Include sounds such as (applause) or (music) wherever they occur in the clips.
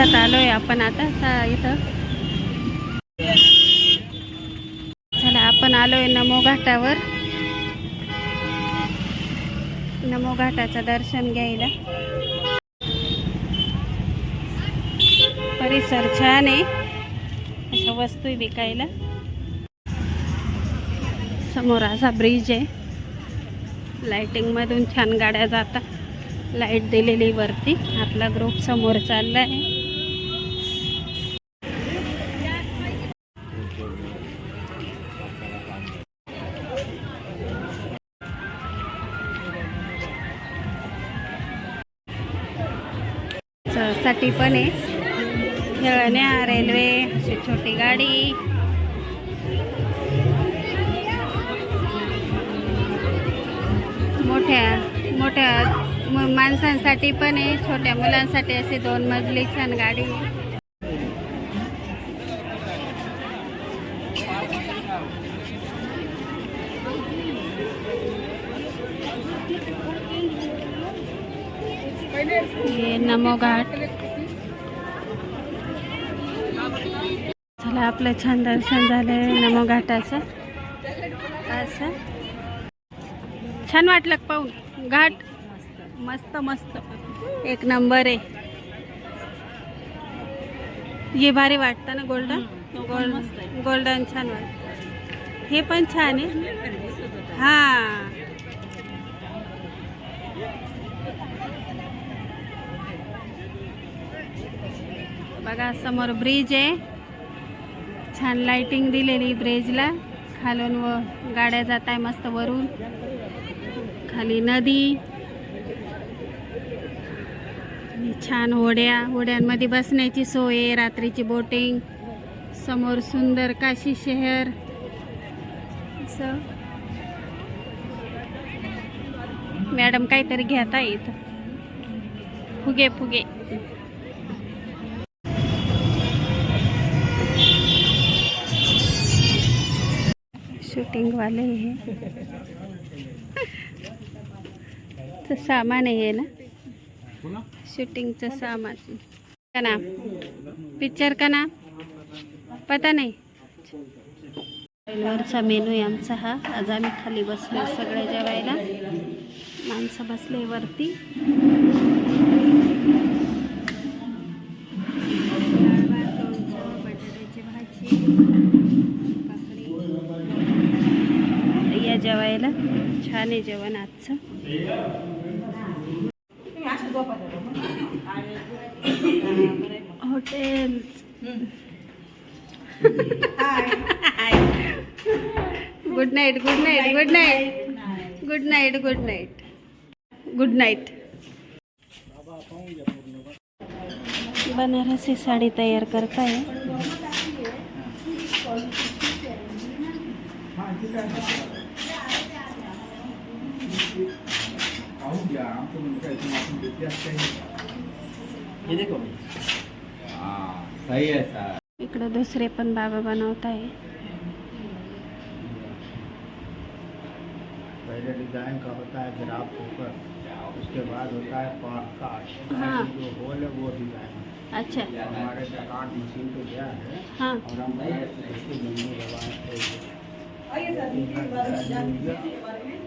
रिक्षात आलोय आपण आता सा- इथं. चला आपण आलोय नमो घाटावर. नमो घाटाचं दर्शन घ्यायला. परिसर छान आहे. अशा वस्तू आहे विकायला. समोर असा ब्रिज आहे. लाइटिंगमधून छान गाड्या जातात. लाइट दिलेली वरती. आपला ग्रुप समोर चालला आहे साठी पण आहे खेळण्या रेल्वे अशी छोटी गाडी मोठ्या मोठ्या माणसांसाठी पण आहे छोट्या मुलांसाठी असे दोन मजली छान गाडी आहे. हे नमो घाट. चला आपलं छान दर्शन झालं नमो घाटाचं. असं. छान वाटलं पाहून? घाट? मस्त मस्त. एक नंबर आहे. हे भारी वाटतं ना गोल्डन? गोल्ड गोल्डन छान वाटतं. हे पण छान आहे. हां. बघा समोर ब्रिज आहे. छान लाइटिंग दिलेली ब्रिजला खालून व गाड्या जात आहे मस्त वरून. खाली नदी. छान होड्या होड्यांमध्ये बसण्याची सोय आहे रात्रीची बोटिंग समोर सुंदर काशी शहर. असं. मॅडम काहीतरी घेता येत फुगे फुगे. शूटिंग वाले हे। चं सामान आहे ना? शूटिंगचं सामान। का नाम? पिक्चर का नाम? पता नाही। वरचा मेनू आहे आमचा हा. आज आम्ही खाली बसलो सगळे जेवायला. माणसं बसले वरती. जेवायला. छान आहे जेवण आजचं. Hotel. Good night good night good night good night good night good night Banarasi sari तयार करताय. ये देखो हाँ सही है सर। इकडं दुसरे पण बाबा बनवत आहे पहले डिज़ाइन का होता है फिर आप ऊपर उसके बाद होता है पाँच का। हाँ। जो होल है वो डिज़ाइन अच्छा। हमारे कार्ड मशीन पे गया है हाँ। और हम इसको जम्मू दबाए तीन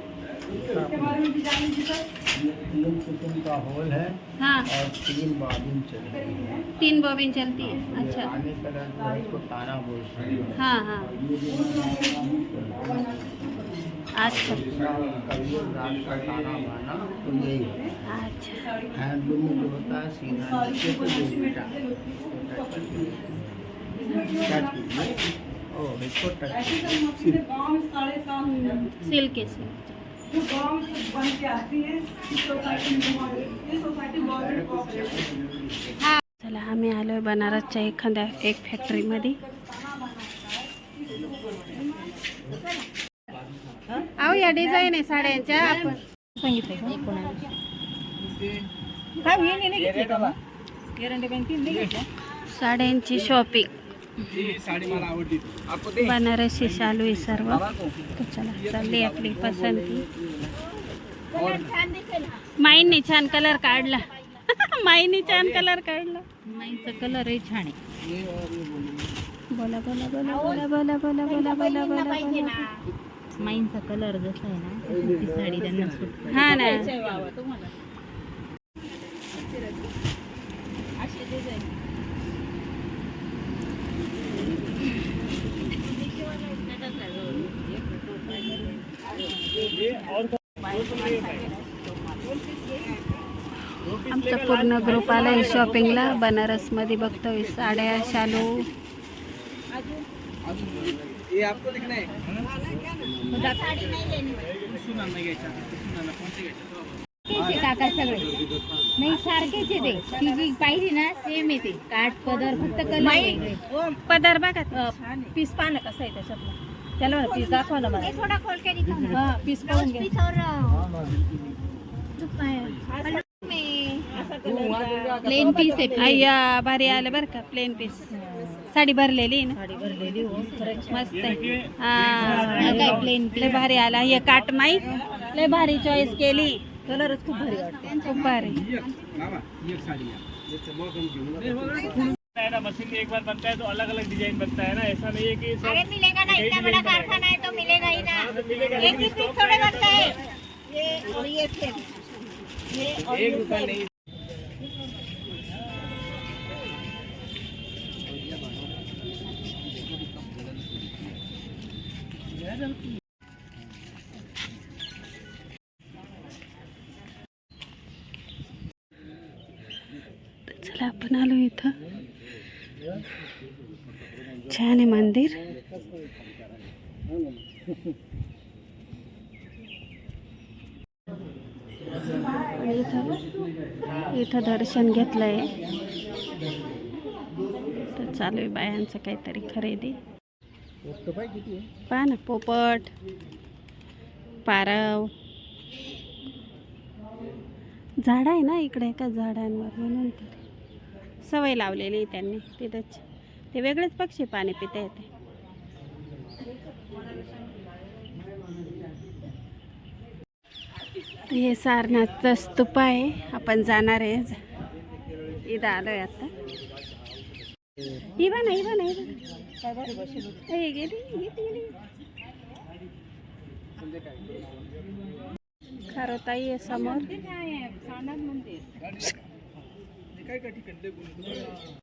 किस्म का होल है हां। और तीन बाबिन चल रही है। तीन बॉबिन चलती है। ये अच्छा। आने कलर जो है इसको तारा बोलते हैं। हाँ हाँ। ये जो अच्छा। कभी रात का तारा माना तो यही है। अच्छा। हैंडलूम में जो होता है सीधा नीचे से जो बेटा टच कीजिए। ओ इसको टच कीजिए। सिल्क। है सिल्क चला आम्ही आलोय बनारसच्या एखाद्या एक फॅक्टरीमध्ये अहो या डिझाईन आहे साड्यांच्या. आपण साड्यांची शॉपिंग बनारसी शालू आहे सर्व. तर चला चालली आपली पसंती. माईंनी छान कलर काढला. (laughs) माईने छान कलर काढला. माईचा कलरही छान आहे. बोला बोला बोला बोला बोला बोला बोला बोला बोला बोला. माईंचा कलर जसा आहे ना ती साडी त्यांना सूट हा ना. आमचा पूर्ण ग्रुप आलाय शॉपिंगला बनारसमध्ये बघतोय साड्या शालू. काका सगळे. नाही सारखेच आहे ते. ती जी पाहिजे ना सेम येते काठ पदर फक्त कलर पदर बघा पीस पाहणं कसं आहे त्याच्यातलं. त्याला पीस दाखवा ना मला. थोडा खोल के हा पीस पाहून घ्या प्लेन पीस आहे अय्या भारी आलं बरं का प्लेन पीस साडी भरलेली आहे ना? साडी भरलेली हो. खरंच मस्त आहे. हा, काय प्लेन लय भारी आला. हे काट माई लय भारी चॉईस केली. कलरच खूप भारी वाटते खूप भारी. है ना मशीन में एक बार बनता है तो अलग अलग डिज़ाइन बनता है ना ऐसा नहीं है कि सब अरे मिलेगा ना इतना बड़ा कारखाना है तो मिलेगा ही ना। एक ही पीस थोड़े बनता है। ये और ये सेम ये और एक दुकान नहीं। तर आपण आलो इथं. छान आहे मंदिर. आणि इथं इथं दर्शन घेतलंय. तर चालू आहे बायांचं काहीतरी खरेदी. पहा ना पोपट पारव. झाड आहे ना इकडे एका झाडांवर म्हणून तर. सवय लावलेली आहे त्यांनी तिथंच. ते वेगळेच पक्षी पाणी पिता येते. हे सारनाथचं स्तूप आहे. आपण जाणार आहे. इथं आलोय आता. इवा ना इवा ना इवा गेली. खारोताई आहे समोर. काय काय ठिकाणी लय